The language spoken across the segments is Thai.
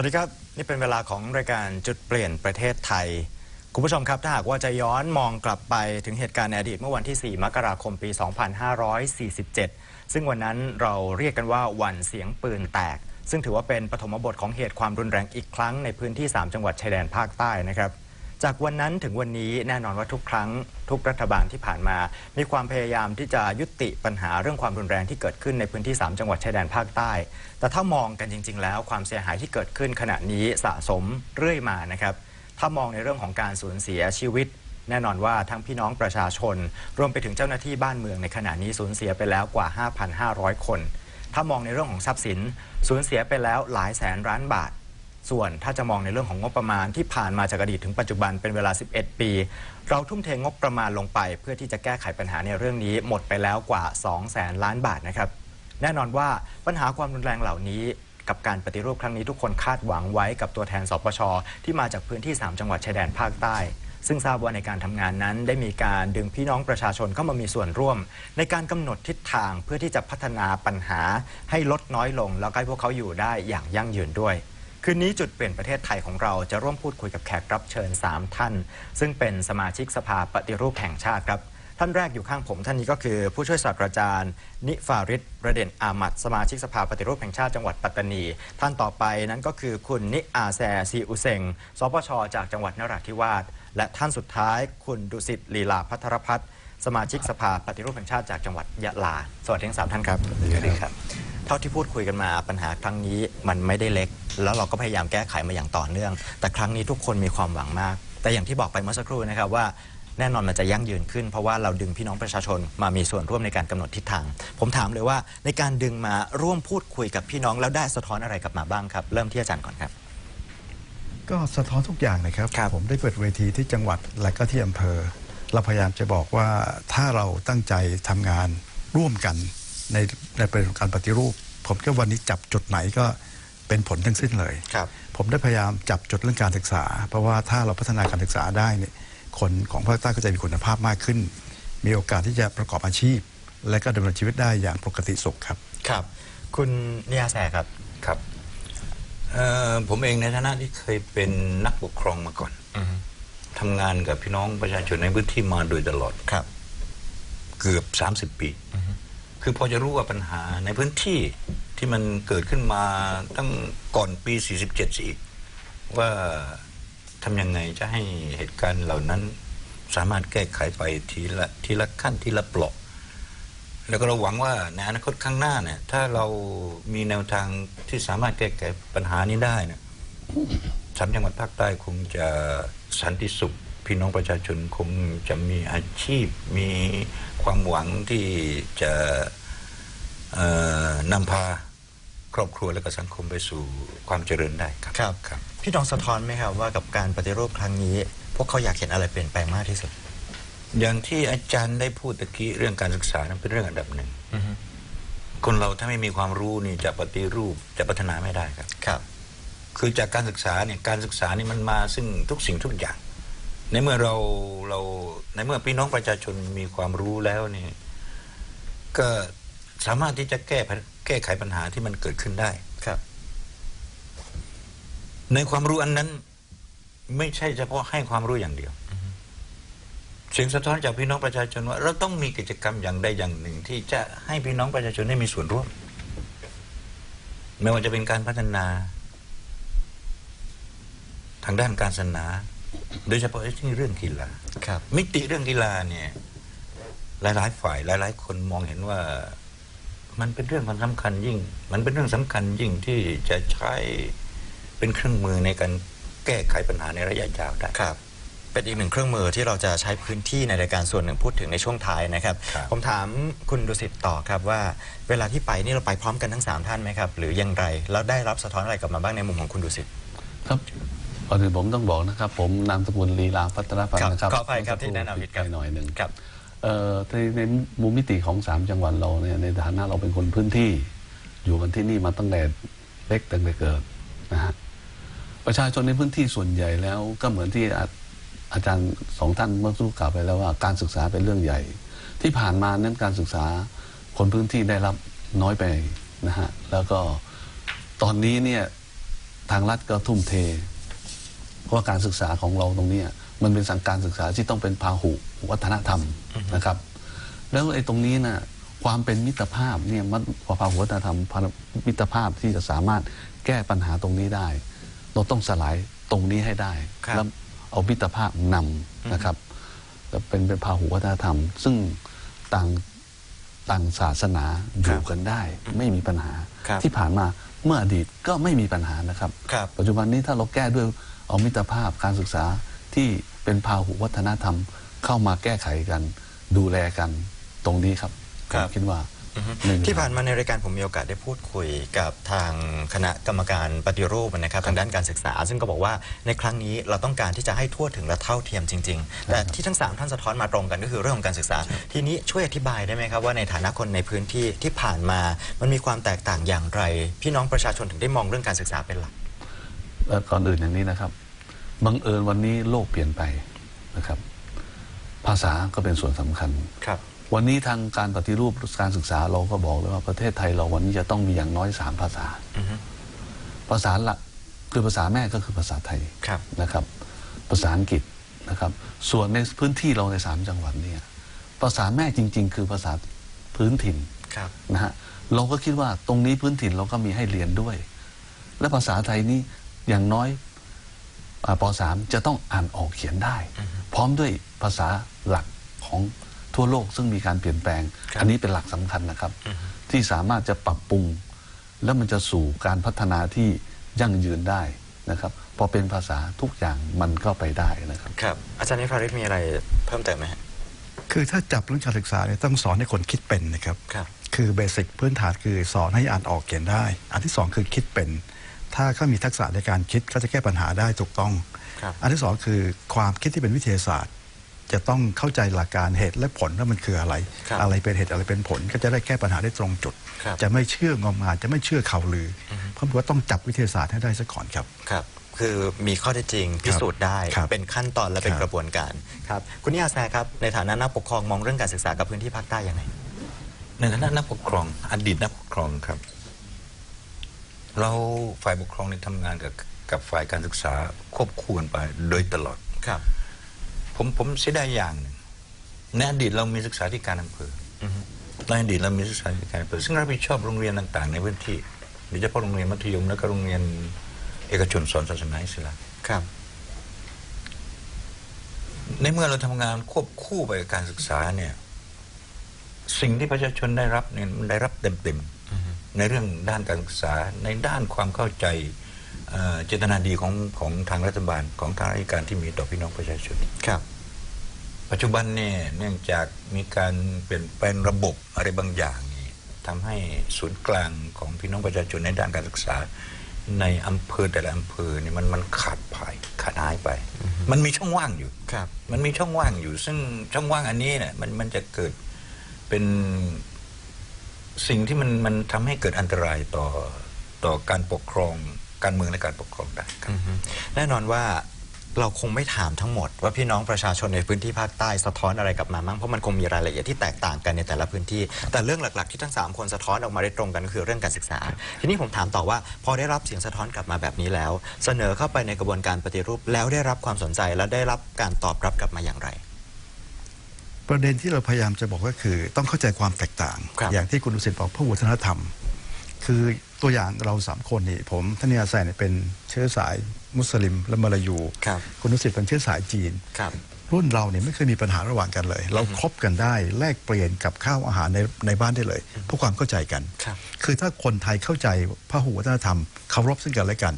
วัสดีครับ นี่เป็นเวลาของรายการจุดเปลี่ยนประเทศไทย คุณผู้ชมครับ ถ้าหากว่าจะย้อนมองกลับไปถึงเหตุการณ์ในอดีตเมื่อวันที่ 4 มกราคมปี 2547 ซึ่งวันนั้นเราเรียกกันว่าวันเสียงปืนแตก ซึ่งถือว่าเป็นปฐมบทของเหตุความรุนแรงอีกครั้งในพื้นที่ 3 จังหวัดชายแดนภาคใต้นะครับ จากวันนั้นถึงวันนี้แน่นอนว่าทุกครั้งทุกรัฐบาลที่ผ่านมา มีความพยายามที่จะยุติปัญหาเรื่องความรุนแรงที่เกิดขึ้นในพื้นที่ 3 จังหวัดชายแดนภาคใต้ แต่ถ้ามองกันจริง ๆ แล้วความเสียหายที่เกิดขึ้นขณะนี้สะสมเรื่อยมานะครับถ้ามองในเรื่องของการสูญเสียชีวิต แน่นอนว่าทั้งพี่น้องประชาชน รวมไปถึงเจ้าหน้าที่บ้านเมืองในขณะนี้สูญเสียไปแล้วกว่า 5,500 คน ถ้ามองในเรื่องของทรัพย์สินสูญเสียไปแล้วหลายแสนล้านบาท ส่วนถ้าจะมองในเรื่องของงบประมาณที่ผ่านมาจากอดีตถึงปัจจุบันเป็นเวลา 11 ปี เราทุ่มเทงบประมาณลงไป เพื่อที่จะแก้ไขปัญหาในเรื่องนี้หมดไปแล้วกว่า2แสนล้านบาทนะครับ แน่นอนว่าปัญหาความรุนแรงเหล่านี้กับการปฏิรูปครั้งนี้ทุกคนคาดหวังไว้กับตัวแทนสปชที่มาจากพื้นที่ 3 จังหวัดชายแดนภาคใต้ ซึ่งทราบว่าในการทำงานนั้น ได้มีการดึงพี่น้องประชาชนเข้ามามีส่วนร่วม ในการกำหนดทิศทางเพื่อที่จะพัฒนาปัญหาให้ลดน้อยลง แล้วก็ให้พวกเขาอยู่ได้อย่างยั่งยืนด้วย คืนนี้จุดเปลี่ยนประเทศไทยของเราจะร่วมพูดคุยกับแขกรับเชิญ 3 ท่าน ซึ่งเป็นสมาชิกสภาปฏิรูปแห่งชาติครับ ท่านแรกอยู่ข้างผม ท่านนี้ก็คือผู้ช่วยศาสตราจารย์ นิฟาริดประเด็นอามัดสมาชิกสภาปฏิรูปแห่งชาติจังหวัดปัตตานี ท่านต่อไปนั้นก็คือคุณนิอาแซซีอุเซงสปชจากจังหวัดนราธิวาสและท่านสุดท้าย คุณดุสิตลีลาพัทรพัฒน์สมาชิกสภาปฏิรูปแห่งชาติจากจังหวัดยะลา สวัสดีทั้งสามท่านครับสวัสดีครับ เท่าที่พูดคุยกันมาปัญหาครั้งนี้มันไม่ได้เล็ก แล้วเราก็พยายามแก้ไขมาอย่างต่อเนื่อง แต่ครั้งนี้ทุกคนมีความหวังมาก แต่อย่างที่บอกไปเมื่อสักครู่นะครับว่าแน่นอนมันจะยั่งยืนขึ้น เพราะว่าเราดึงพี่น้องประชาชนมามีส่วนร่วมในการกำหนดทิศทาง ผมถามเลยว่าในการดึงมาร่วมพูดคุยกับพี่น้องแล้วได้สะท้อนอะไรกลับมาบ้างครับ เริ่มที่อาจารย์ก่อนครับ ก็สะท้อนทุกอย่างนะครับครับผมได้เปิดเวทีที่จังหวัดและก็ที่อำเภอ เราพยายามจะบอกว่าถ้าเราตั้งใจทำงานร่วมกันในในประเด็นของการปฏิรูป ผมก็วันนี้จับจุดไหนก็ เป็นผลทั้งสิ้นเลยครับผมได้พยายามจับจุดเรื่องการศึกษา เพราะว่าถ้าเราพัฒนาการศึกษาได้เนี่ยคนของภาคใต้ก็จะมีคุณภาพมากขึ้น มีโอกาสที่จะประกอบอาชีพ และก็ดำเนินชีวิตได้อย่างปกติสุขครับครับ คุณนิอาแซครับครับเอ่อผมเองในฐานะที่เคยเป็นนักปกครองมาก่อนอือฮึทำงานกับพี่น้องประชาชนในพื้นที่มาโดยตลอดครับ เกือบ 30 ปี คือพอจะรู้ว่าปัญหาในพื้นที่ที่มันเกิดขึ้นมาตั้งก่อนปี 47สิอีกว่าทำยังไงจะให้เหตุการณ์เหล่านั้น สามารถแก้ไขไปทีละทีละขั้นทีละเปลาะแล้วก็เราหวังว่าในอนาคตข้างหน้าเนี่ย ถ้าเรามีแนวทางที่สามารถแก้ไขปัญหานี้ได้เนี่ยสามจังหวัดภาคใต้คงจะสันติสุข พี่น้องประชาชนคงจะมีอาชีพมีความหวังที่จะเอ่อนำพาครอบครัวและก็สังคมไปสู่ความเจริญได้ครับครับครับพี่น้องสะท้อนไหมครับว่ากับการปฏิรูปครั้งนี้ พวกเขาอยากเห็นอะไรเปลี่ยนแปลงมากที่สุด อย่างที่อาจารย์ได้พูดตะกี้เรื่องการศึกษานั้นเป็นเรื่องอันดับหนึ่งอือฮึคนเราถ้าไม่มีความรู้นี่จะปฏิรูปจะพัฒนาไม่ได้ครับ ครับ คือจากการศึกษาเนี่ยการศึกษานี่มันมาซึ่งทุกสิ่งทุกอย่าง ในเมื่อเราเราในเมื่อพี่น้องประชาชนมีความรู้แล้วเนี่ยก็สามารถที่จะแก้ปัญแก้ไขปัญหาที่มันเกิดขึ้นได้ครับ ในความรู้อันนั้น ไม่ใช่เฉพาะให้ความรู้อย่างเดียวเสียงสะท้อนจากพี่น้องประชาชนว่า เราต้องมีกิจกรรมอย่างใดอย่างหนึ่ง ที่จะให้พี่น้องประชาชนได้มีส่วนร่วม ไม่ว่าจะเป็นการพัฒนา ทางด้านการศาสนา โดยเฉพาะที่เรื่องกีฬาครับ มิติเรื่องกีฬาเนี่ย หลายๆ ฝ่ายหลาย ๆ คนมองเห็นว่ามันเป็นเรื่องความสำคัญยิ่ง มันเป็นเรื่องสำคัญยิ่งที่จะใช้เป็นเครื่องมือในการแก้ไขปัญหาในระยะยาวได้ครับเป็นอีกหนึ่งเครื่องมือที่เราจะใช้พื้นที่ในรายการส่วนหนึ่งพูดถึงในช่วงท้ายนะครับครับผมถามคุณดุสิตต่อครับว่า เวลาที่ไปนี่เราไปพร้อมกันทั้ง 3 ท่านไหมครับ หรือยังไรแล้วได้รับสะท้อนอะไรกลับมาบ้างในมุมของคุณดุสิตครับ ก่อนอื่นผมต้องบอกนะครับ ผมนามสกุลลีลาพัฒนพันธ์นะครับขออภัยครับที่แนะนำผิดครับไปหน่อยหนึ่งครับเอ่อในในมุมมิติของสามจังหวัดเราเนี่ยในฐานะเราเป็นคนพื้นที่ อยู่กันที่นี่มาตั้งแต่เล็กตั้งแต่เกิดนะฮะประชาชนในพื้นที่ส่วนใหญ่แล้วก็เหมือนที่อาอาจารย์สองท่านเมื่อสักครู่กล่าวไปแล้วว่าการศึกษาเป็นเรื่องใหญ่ ที่ผ่านมานั้นการศึกษาคนพื้นที่ได้รับน้อยไปนะฮะแล้วก็ตอนนี้เนี่ยทางรัฐก็ทุ่มเท เพราะว่าการศึกษาของเราตรงเนี้ยมันเป็นสังการศึกษาที่ต้องเป็นพาหุวัฒนธรรมนะครับ แล้วไอ้ตรงนี้นะความเป็นมิตรภาพเนี่ยมันพาหุวัฒนธรรมพามิตรภาพที่จะสามารถแก้ปัญหาตรงนี้ได้ เราต้องสลายตรงนี้ให้ได้ครับแล้วเอามิตรภาพนำนะครับแล้วเป็นเป็นพาหุวัฒนธรรม ซึ่งต่างต่างศาสนาอยู่กันได้ ไม่มีปัญหาครับที่ผ่านมาเมื่ออดีตก็ไม่มีปัญหานะครับครับปัจจุบันนี้ถ้าเราแก้ด้วย เอามิตรภาพการศึกษาที่เป็นพาหุวัฒนธรรม เข้ามาแก้ไขกัน ดูแลกันตรงนี้ครับครับผมคิดว่าอือฮึไม่มีที่ผ่านมาในรายการผมมีโอกาสได้พูดคุยกับทางคณะกรรมการปฏิรูปนะครับทางด้านการศึกษา ซึ่งก็บอกว่าในครั้งนี้เราต้องการที่จะให้ทั่วถึงและเท่าเทียมจริง ๆ แต่ที่ทั้งสามท่านสะท้อนมาตรงกันก็คือเรื่องของการศึกษา ทีนี้ช่วยอธิบายได้ไหมครับว่าในฐานะคนในพื้นที่ที่ผ่านมามันมีความแตกต่างอย่างไร พี่น้องประชาชนถึงได้มองเรื่องการศึกษาเป็นหลักเอ่อ ก่อนอื่นอย่างนี้นะครับบังเอิญวันนี้โลกเปลี่ยนไปนะครับ ภาษาก็เป็นส่วนสำคัญครับ วันนี้ทางการปฏิรูปการศึกษาเราก็บอกเลยว่าประเทศไทยเราวันนี้จะต้องมีอย่างน้อยสามภาษาอือฮึภาษาหลักคือภาษาแม่ก็คือภาษาไทยครับนะครับ ภาษาอังกฤษนะครับ ส่วนในพื้นที่เราในสามจังหวัดเนี่ยภาษาแม่จริง ๆ คือภาษาพื้นถิ่นครับนะฮะเราก็คิดว่าตรงนี้พื้นถิ่นเราก็มีให้เรียนด้วย และภาษาไทยนี้ อย่างน้อยอาปสามจะต้องอ่านออกเขียนได้ พร้อมด้วยภาษาหลักของทั่วโลกซึ่งมีการเปลี่ยนแปลงครับอันนี้เป็นหลักสำคัญนะครับอือฮึที่สามารถจะปรับปรุง แล้วมันจะสู่การพัฒนาที่ยั่งยืนได้นะครับพอเป็นภาษาทุกอย่างมันก็ไปได้นะครับครับ อาจารย์นิพาริศมีอะไรเพิ่มเติมไหมฮะคือถ้าจับเรื่องการศึกษาเนี่ยต้องสอนให้คนคิดเป็นนะครับครับคือเบสิกพื้นฐานคือสอนให้อ่านออกเขียนได้ อันที่สองคือคิดเป็น ถ้าเขามีทักษะในการคิดก็จะแก้ปัญหาได้ถูกต้อง ครับ อันที่สองคือความคิดที่เป็นวิทยาศาสตร์ จะต้องเข้าใจหลักการเหตุและผลว่ามันคืออะไร ครับอะไรเป็นเหตุอะไรเป็นผล ก็จะได้แก้ปัญหาได้ตรงจุด ครับ จะไม่เชื่องมงายจะไม่เชื่อข่าวลืออเพราะว่าต้องจับวิทยาศาสตร์ให้ได้ซะก่อนครับ ครับ คือมีข้อเท็จจริงพิสูจน์ได้ ครับเป็นขั้นตอนและเป็นครับ กระบวนการ ครับ คุณนิอาแซครับ ในฐานะนักปกครองมองเรื่องการศึกษากับพื้นที่ภาคใต้ยังไงในฐานะนักปกครอง อดีตนักปกครองครับ เราฝ่ายปกครองเนี่ยทำงานกับกับฝ่ายการศึกษาควบคู่กันไปโดยตลอด ครับ ผมผมเสียดายอย่างหนึ่งในอดีตเรามีศึกษาธิการอำเภออือฮึในอดีตเรามีศึกษาธิการอำเภอซึ่งรับผิดชอบโรงเรียนต่าง ๆ ในพื้นที่โดยเฉพาะโรงเรียนมัธยมและก็โรงเรียนเอกชนสอนศาสนาอิสลามครับ ในเมื่อเราทำงานควบคู่ไปกับการศึกษาเนี่ย สิ่งที่ประชาชนได้รับเนี่ยมันได้รับเต็มอือฮึๆ ในเรื่องด้านการศึกษาในด้านความเข้าใจเอ่อเจตนาดีของของทางรัฐบาลของทางราชการที่มีต่อพี่น้องประชาชนครับ ปัจจุบันเนี่ยเนื่องจากมีการเปลี่ยนแปลงระบบอะไรบางอย่างนี่ทำให้ศูนย์กลางของพี่น้องประชาชนในด้านการศึกษา ในอำเภอแต่ละอำเภอเนี่ยมันมันขาดผายขาดหายไป มันมีช่องว่างอยู่ครับ มันมีช่องว่างอยู่ ซึ่งช่องว่างอันนี้เนี่ยมันมันจะเกิดเป็น สิ่งที่มันมันทำให้เกิดอันตรายต่อต่อการปกครองการเมืองและการปกครองได้ครับอือฮึแน่นอนว่าเราคงไม่ถามทั้งหมด ว่าพี่น้องประชาชนในพื้นที่ภาคใต้สะท้อนอะไรกลับมามั่งเพราะมันคงมีรายละเอียดที่แตกต่างกันในแต่ละพื้นที่ แต่เรื่องหลักๆที่ทั้งสามคนสะท้อนออกมาได้ตรงกันก็คือเรื่องการศึกษา ทีนี้ผมถามต่อว่า พอได้รับเสียงสะท้อนกลับมาแบบนี้แล้ว เสนอเข้าไปในกระบวนการปฏิรูป แล้วได้รับความสนใจและได้รับการตอบรับกลับมาอย่างไร ประเด็นที่เราพยายามจะบอกก็คือ ต้องเข้าใจความแตกต่าง ครับ อย่างที่คุณดุสิตบอกพระวัฒนธรรม คือตัวอย่างเราสามคนนี่ผมท่านนิยาแซนเนี่ยเป็นเชื้อสายมุสลิมและมาลายูครับ คุณดุสิตเป็นเชื้อสายจีน ครับ รุ่นเราเนี่ยไม่เคยมีปัญหาระหว่างกันเลย เราคบกันได้แลกเปลี่ยนกับข้าวอาหารในในบ้านได้เลยเพราะความเข้าใจกัน ครับ คือถ้าคนไทยเข้าใจพระหูวัฒนธรรมเคารพซึ่งกันและกัน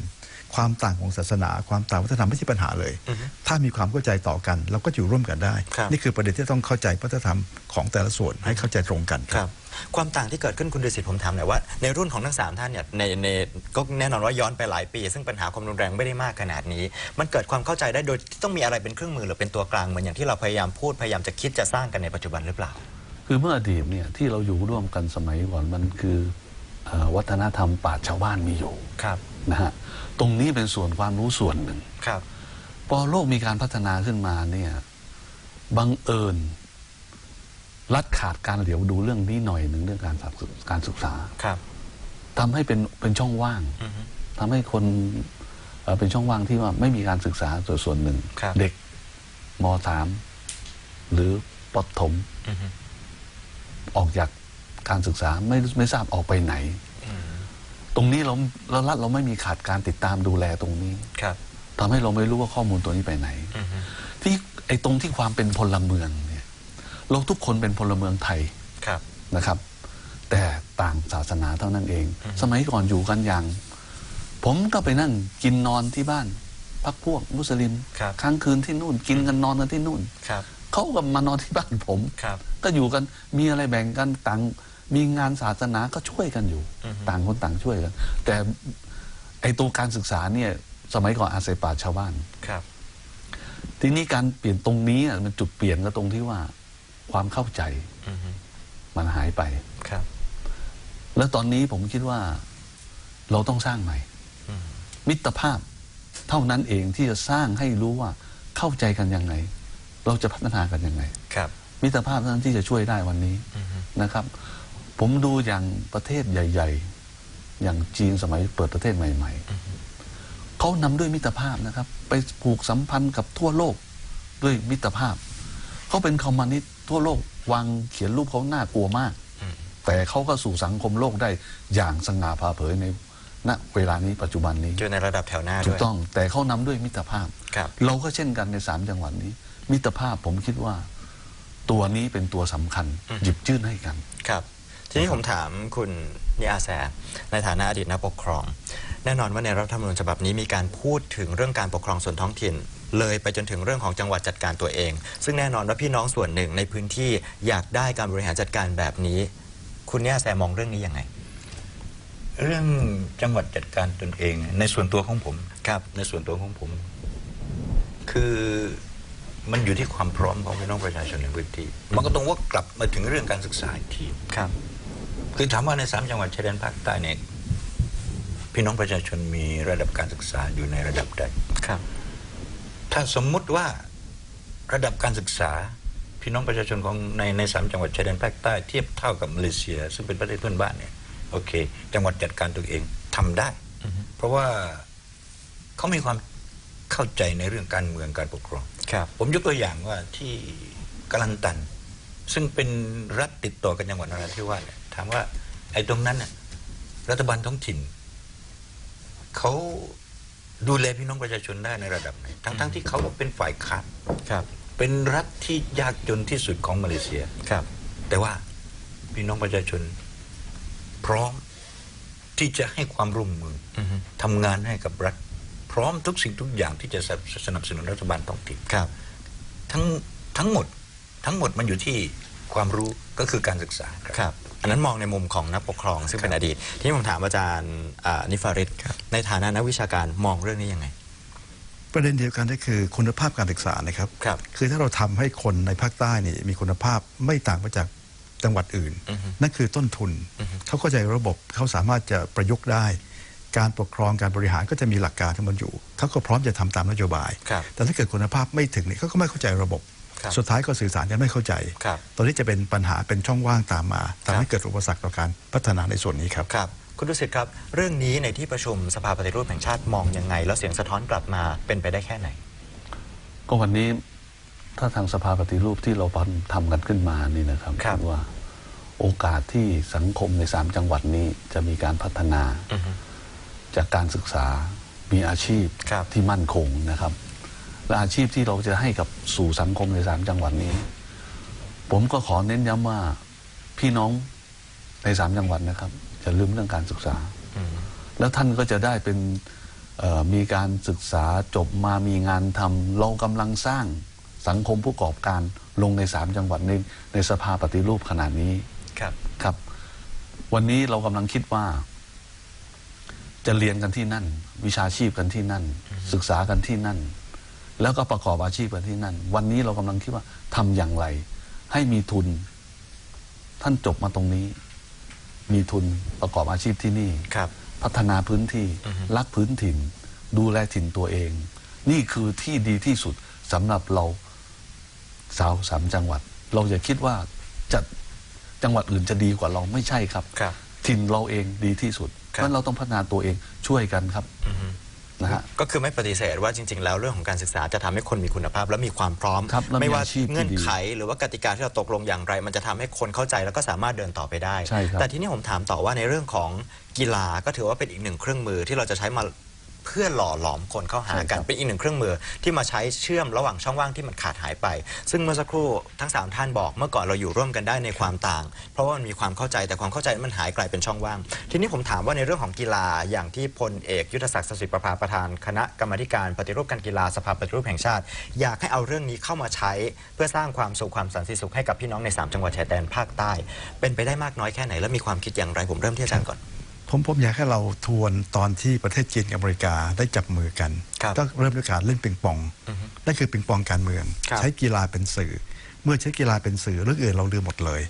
ความต่างของศาสนา ความต่างวัฒนธรรมไม่ใช่ปัญหาเลยอือฮึถ้ามีความเข้าใจต่อกัน เราก็อยู่ร่วมกันได้ครับนี่คือประเด็นที่ต้องเข้าใจวัฒนธรรมของแต่ละส่วนให้เข้าใจตรงกันครับ ความต่างที่เกิดขึ้นคุณดุสิตผมถามหน่อยว่าในรุ่นของทั้งสามท่านเนี่ยในในก็แน่นอนว่าย้อนไปหลายปี ซึ่งปัญหาความรุนแรงไม่ได้มากขนาดนี้ มันเกิดความเข้าใจได้โดยที่ต้องมีอะไรเป็นเครื่องมือหรือเป็นตัวกลางเหมือนอย่างที่เราพยายามพูดพยายามจะคิดจะสร้างกันในปัจจุบันหรือเปล่า คือเมื่ออดีตเนี่ยที่เราอยู่ร่วมกันสมัยก่อนมันคือเออ วัฒนธรรมป่าชญ์ชาวบ้านมีอยู่ครับนะฮะตรงนี้เป็นส่วนความรู้ส่วนหนึ่งครับ พอโลกมีการพัฒนาขึ้นมาเนี่ยบังเอิญ รัฐขาดการเหลียวดูเรื่องนี้หน่อยหนึ่งเรื่องการศึกการศึกษาครับทำให้เป็นเป็นช่องว่างอือฮึทำให้คนเอ่อเป็นช่องว่างที่ว่าไม่มีการศึกษาส่วนส่วนหนึ่งครับเด็กมสามหรือปฐมอือฮึออกจาก การศึกษาไม่ไม่ทราบออกไปไหน ตรงนี้เราเรารัฐเราไม่มีขาดการติดตามดูแลตรงนี้ครับทำให้เราไม่รู้ว่าข้อมูลตัวนี้ไปไหนอือฮึที่ไอ้ตรงที่ความเป็นพลเมืองเนี่ยเราทุกคนเป็นพลเมืองไทยครับนะครับ แต่ต่างศาสนาเท่านั้นเองอืมสมัยก่อนอยู่กันอย่าง ผมก็ไปนั่งกินนอนที่บ้านพักพวกมุสลิมครับค้างคืนที่นู่น กินกันนอนกันที่นู่นครับเขาก็มานอนที่บ้านผมครับก็อยู่กันมีอะไรแบ่งกันต่าง มีงานศาสนาก็ช่วยกันอยู่อือฮึต่างคนต่างช่วยกัน แต่ไอตัวการศึกษาเนี่ยสมัยก่อนอาศัยป่าชญ์ชาวบ้านครับ ทีนี้การเปลี่ยนตรงนี้อะมันจุดเปลี่ยนก็ตรงที่ว่าความเข้าใจอือฮึมันหายไปครับ แล้วตอนนี้ผมคิดว่าเราต้องสร้างใหม่อืมมิตรภาพเท่านั้นเองที่จะสร้างให้รู้ว่าเข้าใจกันยังไง เราจะพัฒนากันยังไง ครับ มิตรภาพเท่านั้นที่จะช่วยได้วันนี้อือฮึนะครับ ผมดูอย่างประเทศใหญ่ ๆ อย่างจีนสมัยเปิดประเทศใหม่ ๆ เขานำด้วยมิตรภาพนะครับ ไปผูกสัมพันธ์กับทั่วโลกด้วยมิตรภาพ เขาเป็นคอมมิวนิสต์ทั่วโลกวางเขียนรูปเขาน่ากลัวมากอืมแต่เขาก็สู่สังคมโลกได้อย่างสง่าผ่าเผยในณเวลานี้ปัจจุบันนี้อยู่ในระดับแถวหน้าถูด้กวยต้อง แต่เขานำด้วยมิตรภาพครับเราก็เช่นกันในสามจังหวัดนี้ มิตรภาพผมคิดว่า ตัวนี้เป็นตัวสำคัญอืมหยิบยื่นให้กันครับ ทีนี้ผมถามคุณนิอาแซในฐานะอดีตนักปกครอง แน่นอนว่าในรัฐธรรมนูญฉบับนี้มีการพูดถึงเรื่องการปกครองส่วนท้องถิ่น เลยไปจนถึงเรื่องของจังหวัดจัดการตัวเอง ซึ่งแน่นอนว่าพี่น้องส่วนหนึ่งในพื้นที่อยากได้การบริหารจัดการแบบนี้ คุณนิอาแซมองเรื่องนี้ยังไง เรื่องจังหวัดจัดการตนเอง ในส่วนตัวของผมครับในส่วนตัวของผม คือมันอยู่ที่ความพร้อมของพี่น้องประชาชนในพื้นที่ มันก็ต้องวกกลับมาถึงเรื่องการศึกษาอีกทีครับ คือถามว่าในสามจังหวัดชายแดนภาคใต้เนี่ยพี่น้องประชาชนมีระดับการศึกษาอยู่ในระดับใดครับ ถ้าสมมุติว่าระดับการศึกษา พี่น้องประชาชนของในในสามจังหวัดชายแดนภาคใต้เทียบเท่ากับมาเลเซีย ซึ่งเป็นประเทศเพื่อนบ้านเนี่ยโอเค จังหวัดจัดการตัวเองทำได้อือฮึเพราะว่าเขามีความเข้าใจในเรื่องการเมืองการปกครองครับ ผมยกตัวอย่างว่าที่กาลันตัน ซึ่งเป็นรัฐติดต่อกันจังหวัดนราธิวาสเนี่ย ถามว่าไอ้ตรงนั้นน่ะรัฐบาลท้องถิ่นเขาดูแลพี่น้องประชาชนได้ในระดับไหนทั้งๆที่เขาก็เป็นฝ่ายค้านครับเป็นรัฐที่ยากจนที่สุดของมาเลเซียครับ แต่ว่าพี่น้องประชาชน พร้อมที่จะให้ความร่วมมืออือฮึทำงานให้กับรัฐ พร้อมทุกสิ่งทุกอย่างที่จะสนับสนุนรัฐบาลท้องถิ่นครับ ทั้งทั้งหมดทั้งหมดมันอยู่ที่ ความรู้ก็คือการศึกษาครับ ครับ อันนั้นมองในมุมของนักปกครองซึ่งเป็นอดีต ที่ผมถามอาจารย์อ่านิฟาริดในฐานะนักวิชาการมองเรื่องนี้ยังไง ประเด็นเดียวกันก็คือคุณภาพการศึกษานะครับ ครับ คือถ้าเราทำให้คนในภาคใต้นี่มีคุณภาพไม่ต่างไปจากจังหวัดอื่น อือฮึนั่นคือต้นทุน อือฮึ เขาเข้าใจระบบเขาสามารถจะประยุกต์ได้ การปกครองการบริหารก็จะมีหลักการที่มันอยู่ เขาก็พร้อมจะทำตามนโยบาย ครับ แต่ถ้าเกิดคุณภาพไม่ถึงเนี่ยเขาก็ไม่เข้าใจระบบครับ สุดท้ายก็สื่อสารกันไม่เข้าใจครับตอนนี้จะเป็นปัญหาเป็นช่องว่างตามมาทำครัให้บเกิดอุปสรรคต่อการพัฒนาในส่วนนี้ครับครับ คุณดุสิตครับ เรื่องนี้ในที่ประชุมสภาปฏิรูปแห่งชาติมองยังไง แล้วเสียงสะท้อนกลับมาเป็นไปได้แค่ไหน ก็วันนี้ถ้าทางสภาปฏิรูปที่เราทำกันขึ้นมานี่นะครับครับว่าโอกาสที่สังคมในสามจังหวัดนี้จะมีการพัฒนาอือฮึจากการศึกษามีอาชีพครับที่มั่นคงนะครับ และอาชีพที่เราจะให้กับสู่สังคมในสามจังหวัดนี้ ผมก็ขอเน้นย้ำว่าพี่น้องในสามจังหวัดนะครับอย่าลืมเรื่องการศึกษาอืมแล้วท่านก็จะได้เป็นเอ่อมีการศึกษาจบมามีงานทำเรากำลังสร้างสังคมผู้ประกอบการลงในสามจังหวัดในในสภาปฏิรูปขนาดนี้ครับครับ วันนี้เรากำลังคิดว่า จะเรียนกันที่นั่น วิชาชีพกันที่นั่น ศึกษากันที่นั่น แล้วก็ประกอบอาชีพกันที่นั่น วันนี้เรากำลังคิดว่าทำอย่างไร ให้มีทุน ท่านจบมาตรงนี้ มีทุนประกอบอาชีพที่นี่ครับ พัฒนาพื้นที่อือฮึรักพื้นถิ่น ดูแลถิ่นตัวเอง นี่คือที่ดีที่สุดสำหรับเราสาวสามจังหวัด เราอย่าคิดว่าจะจังหวัดอื่นจะดีกว่าเราไม่ใช่ครับครับถิ่นเราเองดีที่สุดเพครับราะฉะนั้นเราต้องพัฒนาตัวเองช่วยกันครับอือฮึ นะนะฮะ ก็คือไม่ปฏิเสธว่าจริง ๆ แล้วเรื่องของการศึกษาจะทำให้คนมีคุณภาพและมีความพร้อม ครับและมีไม่ว่าอาชีพที่เงื่อนดีไข หรือว่ากติกาที่เราตกลงอย่างไร มันจะทำให้คนเข้าใจแล้วก็สามารถเดินต่อไปได้ ใช่ครับ แต่ทีนี้ผมถามต่อว่าในเรื่องของกีฬาก็ถือว่าเป็นอีกหนึ่งเครื่องมือที่เราจะใช้มา เพื่อหล่อหลอมคนเข้าหากัน เป็นอีกหนึ่งเครื่องมือที่มาใช้เชื่อมระหว่างช่องว่างที่มันขาดหายไป ซึ่งเมื่อสักครู่ทั้งสามท่านบอกเมื่อก่อนเราอยู่ร่วมกันได้ในความต่าง เพราะว่ามันมีความเข้าใจแต่ความเข้าใจนั้นมันหายกลายเป็นช่องว่าง ทีนี้ผมถามว่าในเรื่องของกีฬาอย่างที่พลเอกยุทธศักดิ์สสิประภาประธาน คณะกรรมาธิการปฏิรูปการกีฬาสภาปฏิรูปแห่งชาติ อยากให้เอาเรื่องนี้เข้ามาใช้ เพื่อสร้างความสุขความสันติสุขให้กับพี่น้องในสามจังหวัดชายแดนภาคใต้ เป็นไปได้มากน้อยแค่ไหนและมีความคิดอย่างไรผมเริ่มที่อาจารย์ก่อน ผมผมอยากให้เราทวนตอนที่ประเทศจีนกับอเมริกาได้จับมือกันครับก็เริ่มด้วยการเล่นปิงปองนั่นคือปิงปองการเมือง ครับ ใช้กีฬาเป็นสื่อ เมื่อใช้กีฬาเป็นสื่อเรื่องอื่นเราลืมหมดเลย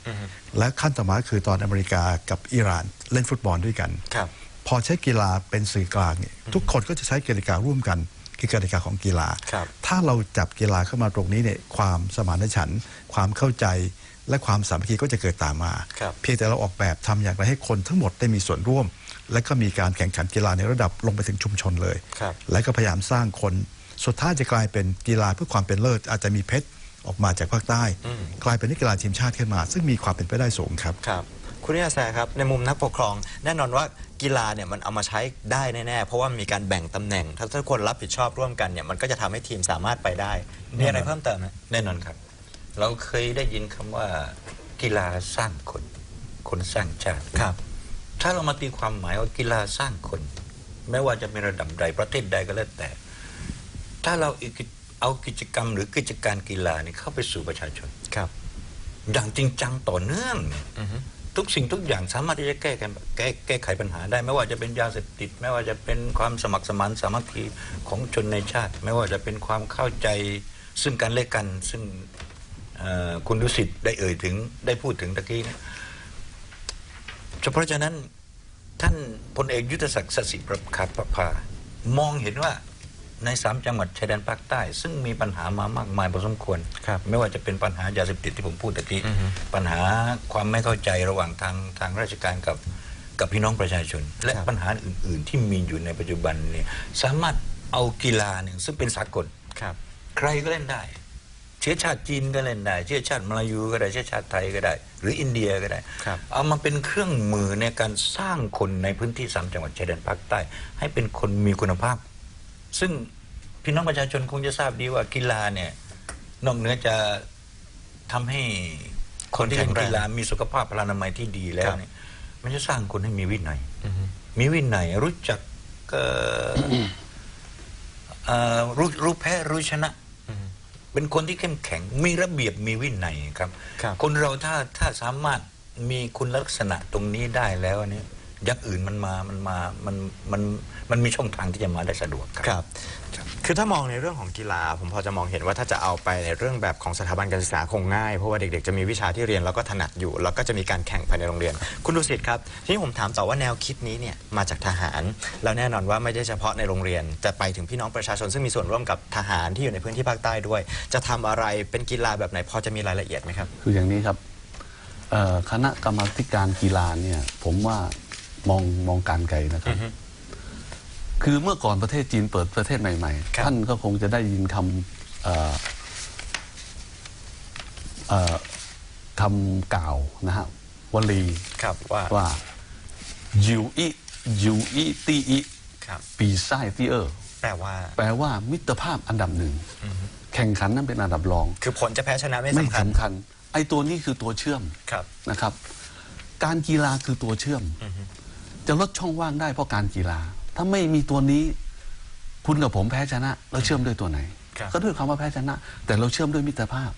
และขั้นต่อมาคือตอนอเมริกากับอิหร่านเล่นฟุตบอลด้วยกัน ครับ พอใช้กีฬาเป็นสื่อกลางเนี่ยทุกคนก็จะใช้กติการ่วมกันคือกติกาของกีฬา ครับ ถ้าเราจับกีฬาเข้ามาตรงนี้เนี่ยความสมานฉันท์ความเข้าใจ และความสามัคคีก็จะเกิดตามมาครับเพียงแต่เราออกแบบทำอย่างไรให้คนทั้งหมดได้มีส่วนร่วม และก็มีการแข่งขันกีฬาในระดับลงไปถึงชุมชนเลยครับและก็พยายามสร้างคน สุดท้ายจะกลายเป็นกีฬาเพื่อความเป็นเลิศ อาจจะมีเพชรออกมาจากภาคใต้อืมกลายเป็นนักกีฬาทีมชาติขึ้นมา ซึ่งมีความเป็นไปได้สูงครับครับคุณนิยาแซครับในมุมนักปกครองแน่นอนว่ากีฬาเนี่ยมันเอามาใช้ได้แน่ๆเพราะว่ามีการแบ่งตำแหน่ง ถ้าทุกคนรับผิดชอบร่วมกันเนี่ยมันก็จะทำให้ทีมสามารถไปได้มีอะไรเพิ่มเติมไหมแน่นอนครับ เราเคยได้ยินคำว่ากีฬาสร้างคน คนสร้างชาติครับ ถ้าเรามาตีความหมายว่ากีฬาสร้างคน ไม่ว่าจะเป็นระดับใดประเทศใดก็แล้วแต่ ถ้าเราเอากิจกรรมหรือกิจการกีฬานี่เข้าไปสู่ประชาชนครับ อย่างจริงจังต่อเนื่องเนี่ยอือฮึทุกสิ่งทุกอย่างสามารถที่จะแก้กันแก้แก้ไขปัญหาได้ ไม่ว่าจะเป็นยาเสพติด ไม่ว่าจะเป็นความสมัครสมานสามัคคีของชนในชาติ ไม่ว่าจะเป็นความเข้าใจซึ่งกันและกัน ซึ่งเอ่อ คุณดุสิตได้เอ่ยถึงได้พูดถึงตะกี้เนะเฉพราะฉะนั้นท่านพลเอกยุทธศักดิ์สสิประคับประภามองเห็นว่าในสามจังหวัดชายแดนภาคใต้ ซึ่งมีปัญหามามากมายพอสมควรครับไม่ว่าจะเป็นปัญหายาเสพติดที่ผมพูดตะกี้อือฮึปัญหาความไม่เข้าใจระหว่างทางทางราชการกับกับพี่น้องประชาชน และครับปัญหาอื่น ๆ ที่มีอยู่ในปัจจุบันเนี่ยสามารถเอากีฬาหนึ่งซึ่งเป็นสากลครับ ใครก็เล่นได้ เชื้อชาติจีนก็เล่นได้ เชื้อชาติมาลายูก็ได้ เชื้อชาติไทยก็ได้ หรืออินเดียก็ได้ ครับ เอามาเป็นเครื่องมือในการสร้างคนในพื้นที่สามจังหวัดชายแดนภาคใต้ ให้เป็นคนมีคุณภาพ ซึ่งพี่น้องประชาชนคงจะทราบดีว่ากีฬาเนี่ยนอกเหนือจะทำให้คนที่เล่นกีฬามีสุขภาพพลานามัยที่ดีแล้ควรับเนี่ยมันจะสร้างคนให้มีวินัยอือฮึมีวินัยรู้จักเอ่อ เอ่อรู้รู้แพ้รู้ชนะอือฮึ เป็นคนที่เข้มแข็งมีระเบียบมีวินัยครับ ครับ คนเราถ้าถ้าสามารถมีคุณลักษณะตรงนี้ได้แล้วเนี่ย อยักษ์อื่นมันมา มันมา มัน มัน มันมีช่องทางที่จะมาได้สะดวกครับ ครับคือถ้ามองในเรื่องของกีฬา ผมพอจะมองเห็นว่าถ้าจะเอาไปในเรื่องแบบของสถาบันการศึกษาคงง่าย เพราะว่าเด็กๆจะมีวิชาที่เรียนแล้วก็ถนัดอยู่ แล้วก็จะมีการแข่งภายในโรงเรียน คุณดุสิตครับ ทีนี้ผมถามต่อว่าแนวคิดนี้เนี่ยมาจากทหาร แล้วแน่นอนว่าไม่ได้เฉพาะในโรงเรียน จะไปถึงพี่น้องประชาชนซึ่งมีส่วนร่วมกับทหารที่อยู่ในพื้นที่ภาคใต้ด้วย จะทำอะไรเป็นกีฬาแบบไหนพอจะมีรายละเอียดไหมครับ คืออย่างนี้ครับเอ่อคณะกรรมาธิการกีฬาเนี่ยผมว่า มองมองการไกลนะครับ คือเมื่อก่อนประเทศจีนเปิดประเทศใหม่ครับๆท่านก็คงจะได้ยินคำเอ่อเอ่อคำกล่าวนะฮะวลีครับว่าว่าอยู่อีอยู่อีตีอีครับปีไส้ตีเออแปลว่า แปลว่ามิตรภาพอันดับหนึ่งแข่งขันนั้นเป็นอันดับรอง คือผลจะแพ้ชนะไม่ไม่สำคัญสำคัญ ไอ้ตัวนี้คือตัวเชื่อมครับนะครับ การกีฬาคือตัวเชื่อม จะลดช่องว่างได้เพราะการกีฬา ถ้าไม่มีตัวนี้ คุณกับผมแพ้ชนะ เราเชื่อมด้วยตัวไหน ครับก็ด้วยคำว่าแพ้ชนะ แต่เราเชื่อมด้วยมิตรภาพ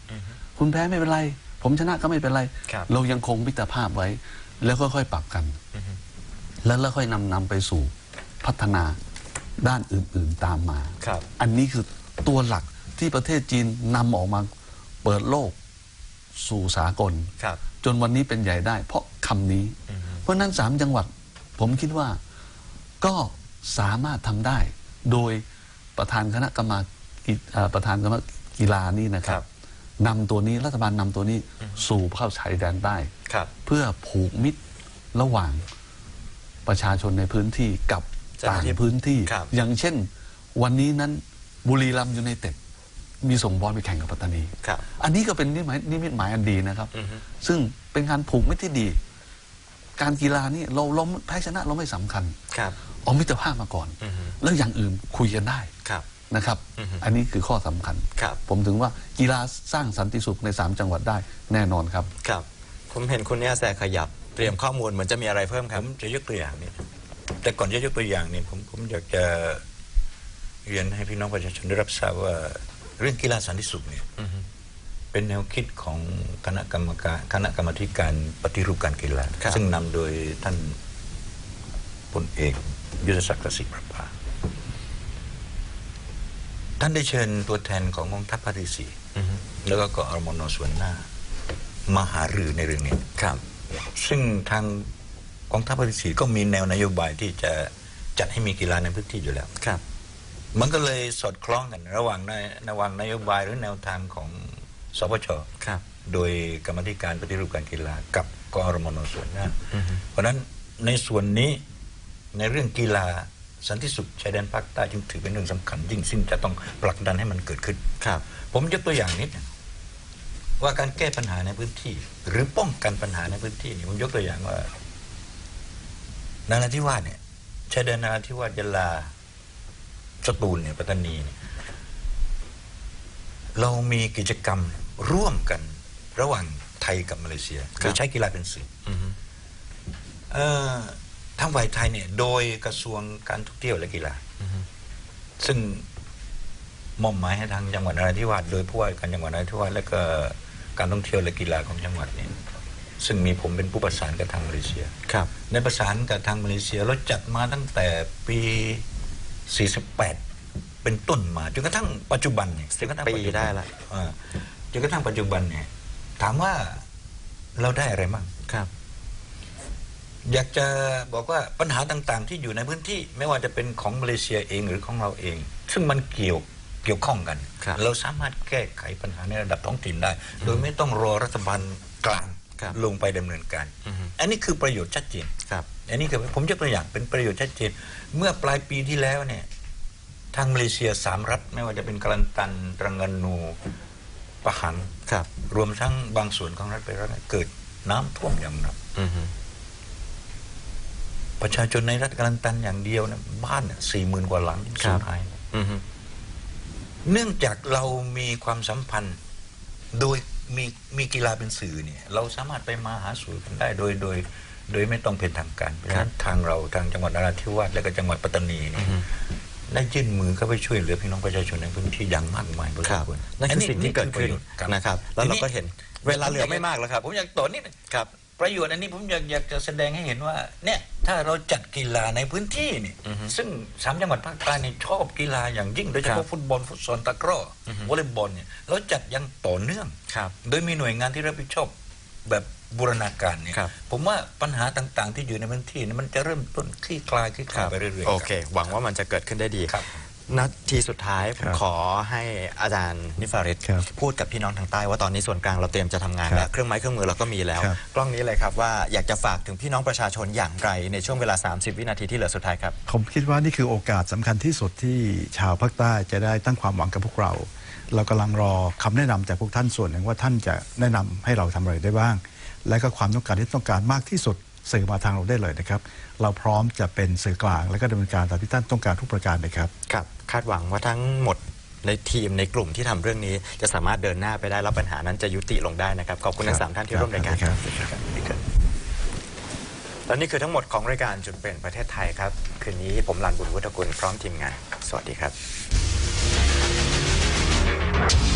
คุณแพ้ไม่เป็นไร ผมชนะก็ไม่เป็นไร ครับ เรายังคงมิตรภาพไว้ แล้วค่อยๆปรับกันแล้วแล้วค่อยนำนำไปสู่พัฒนาด้านอื่นๆตามมา ครับ อันนี้คือตัวหลักที่ประเทศจีนนำออกมาเปิดโลกสู่สากล ครับ จนวันนี้เป็นใหญ่ได้ เพราะคำนี้เพราะฉะนั้นสามจังหวัด ผมคิดว่าก็สามารถทำได้ โดยประธานคณะกรรมากิเอ่อประธานคณะกีฬานี่นะครัครับบนำตัวนี้รัฐบาลนำตัวนี้สู่เข้าชายแดนใต้ครับ เพื่อผูกมิตรระหว่างประชาชนในพื้นที่กับเจ้าหต่าน้างที่พื้นที่ ครับ อย่างเช่น วันนี้นั้นบุรีรัมย์ยูไนเต็ดมีส่งบอลไปแข่งกับปัตตานี ครับ อันนี้ก็เป็นนิมิตนิมิตหมายอันดีนะครับอือฮึซึ่งเป็นการผูกมิตรที่ดี การกีฬานี่เราเราแพ้ชนะเราไม่สำคัญครับ เอามิตรภาพมาก่อน อือฮึ แล้วอย่างอื่นคุยกันได้ครับ นะครับ อือฮึ อันนี้คือข้อสำคัญ ครับ ผมถึงว่ากีฬาสร้างสันติสุขใน 3 จังหวัดได้แน่นอนครับ ครับ ผมเห็นคุณเนี่ยแสขยับเตรียมข้อมูลเหมือนจะมีอะไรเพิ่มคผรับ มจะยกตัวอย่างนี่แต่ก่อนจะยกตัวอย่างนี่ผมผมอยากจะเรียนให้พี่น้องประชาชนได้รับทราบว่าเรื่องกีฬาสันติสุขเนี่ยอือฮึ เป็นแนวคิดของคณะกรรมการคณะกรรมาธิการปฏิรูปการกีฬาครับซึ่งนำโดยท่านพลเอกยุทธศักดิ์สิประภาท่านได้เชิญตัวแทนของกองทัพภาคที่สี่อือฮึแล้วก็กอรมนส่วนหน้า มาหารือในเรื่องนี้ ครับ ซึ่งทางกองทัพภาคที่สี่ก็มีแนวนโยบายที่จะจัดให้มีกีฬาในพื้นที่อยู่แล้ว ครับ มันก็เลยสอดคล้องกัน ระหว่างในระหว่างนโยบายหรือแนวทางของ สปชครับ โดยกรรมาธิการปฏิรูปการกีฬากับกอรมนส่วนหน้าอือฮึเพราะฉะนั้นในส่วนนี้ในเรื่องกีฬาสันติสุขชายแดนภาคใต้จึงถือเป็นเรื่องสำคัญ ยิ่งซึ่งจะต้องผลักดันให้มันเกิดขึ้นครับ ผมยกตัวอย่างนิดหนึงว่าการแก้ปัญหาในพื้นที่ หรือป้องกันปัญหาในพื้นที่นี่ผมยกตัวอย่างว่านาราธิวาสเนี่ยชายแดนนาราธิวาสยะลาสตูลเนี่ยปัตตานีเนี่ยเรามีกิจกรรม ร่วมกันระหว่างไทยกับมาเลเซียครับโดยใช้กีฬาเป็นสื่ออือฮึเอ่อทางฝ่ายไทยเนี่ย โดยกระทรวงการท่องเที่ยวและกีฬาอือฮึซึ่งมอบหมายให้ทางจังหวัดนราธิวาสโดยผู้ว่าการจังหวัดนราธิวาสและก็การท่องเที่ยวและกีฬาของจังหวัดเนี่ยซึ่งมีผมเป็นผู้ประสานกับทางมาเลเซีย ครับ ในประสานกับทางมาเลเซียเราจัดมาตั้งแต่ปี 48 เป็นต้นมาจนกระทั่งปัจจุบันเนี่ยจนกระทั่งปีปัจจุบันได้ละอ่า จนกระทั่งปัจจุบันเนี่ยถามว่าเราได้อะไรบ้างครับ อยากจะบอกว่าปัญหาต่างๆ ที่อยู่ในพื้นที่ไม่ว่าจะเป็นของมาเลเซียเองหรือของเราเอง ซึ่งมันเกี่ยวเกี่ยวข้องกันครับเราสามารถแก้ไขปัญหาในระดับท้องถิ่นได้ โดยไม่ต้องรอรัฐบาลกลางครับลงไปดำเนินการอือฮึอันนี้คือประโยชน์ชัดเจนครับอันนี้คือผมยกตัวอย่างเป็นประโยชน์ชัดเจน เมื่อปลายปีที่แล้วเนี่ยทางมาเลเซียสามรัฐ ไม่ว่าจะเป็นกาลันตันตรังกานู ปะหังครับ รวมทั้งบางส่วนของรัฐเปรัตเนี่ยเกิดน้ำท่วมอย่างหนักอือฮึประชาชนในรัฐกาลันตันอย่างเดียวนะบ้านสี่หมื่นกว่าหลังสูญหายอือฮึเนื่องจากเรามีความสัมพันธ์ โดยมีมีกีฬาเป็นสื่อเนี่ย เราสามารถไปมาหาสู่กันได้ โดยโดย โดยไม่ต้องเป็นทางการเพราะฉะนั้นทางเราทางจังหวัดนราธิวาสและก็จังหวัดปัตตานีเนี่ย ได้ยื่นมือเข้าไปช่วยเหลือพี่น้องประชาชนในพื้นที่อย่างมากมายพอคสรัมบควรนั่นคือสิ่งที่เกิดขึ้นอันะครับ แล้วเราก็เห็นเวลาเหลือไม่มากแล้วครับ ผมอยากต่อนิดนึงครับประโยชน์อันนี้ผมอยากอยากจะแสดงให้เห็นว่าเนี่ยถ้าเราจัดกีฬาในพื้นที่เนี่ยอือฮึซึ่งสามจังหวัดภาคใต้เนี่ยชอบกีฬาอย่างยิ่งโดยเฉครัพาะบฟุตบอลฟุตซอลตะกร้อออฮึวอลเลย์บอลเนี่ยเราจัดอยังต่อเนื่องครับโดยมีหน่วยงานที่รับผิดชอบแบบ บูรณาการเนี่ยครับ ผมว่าปัญหาต่างๆ ที่อยู่ในพื้นที่เนี่ยมันจะเริ่มต้นคลี่คลายคลี่คลายไปเรื่อยๆโอรับเค หวังว่ามันจะเกิดขึ้นได้ดีครับนาทีสุดท้ายผมครับขอให้อาจารย์นิฟาริตครับพูดกับพี่น้องทางใต้ว่าตอนนี้ส่วนกลางเราเตรียมจะทำงานครับแล้วเครื่องไม้เครื่องมือเราก็มีแล้ว ครับ กล้องนี้เลยครับว่าอยากจะฝากถึงพี่น้องประชาชนอย่างไรในช่วงเวลา 30 วินาทีที่เหลือสุดท้ายครับ ผมคิดว่านี่คือโอกาสสำคัญที่สุดที่ชาวภาคใต้จะได้ตั้งความหวังกับพวกเรา เรากำลังรอคำแนะนำจากพวกท่านส่วนหนึ่งว่าท่านจะแนะนำให้เราทำอะไรได้บ้าง และก็ความต้องการที่ต้องการมากที่สุดสื่อมาทางเราได้เลยนะครับ เราพร้อมจะเป็นสื่อกลาง และก็ดำเนินการตามที่ท่านต้องการทุกประการเลยครับครับคาดหวังว่าทั้งหมดในทีมในกลุ่มที่ทำเรื่องนี้ จะสามารถเดินหน้าไปได้แล้วปัญหานั้นจะยุติลงได้นะครับขอบคุณทั้งสามท่านที่ร่วมรายการครับและนี่คือทั้งหมดของรายการจุดเปลี่ยนประเทศไทยครับ คืนนี้ผมลันบุญวุฒิกุลพร้อมทีมงาน สวัสดีครับ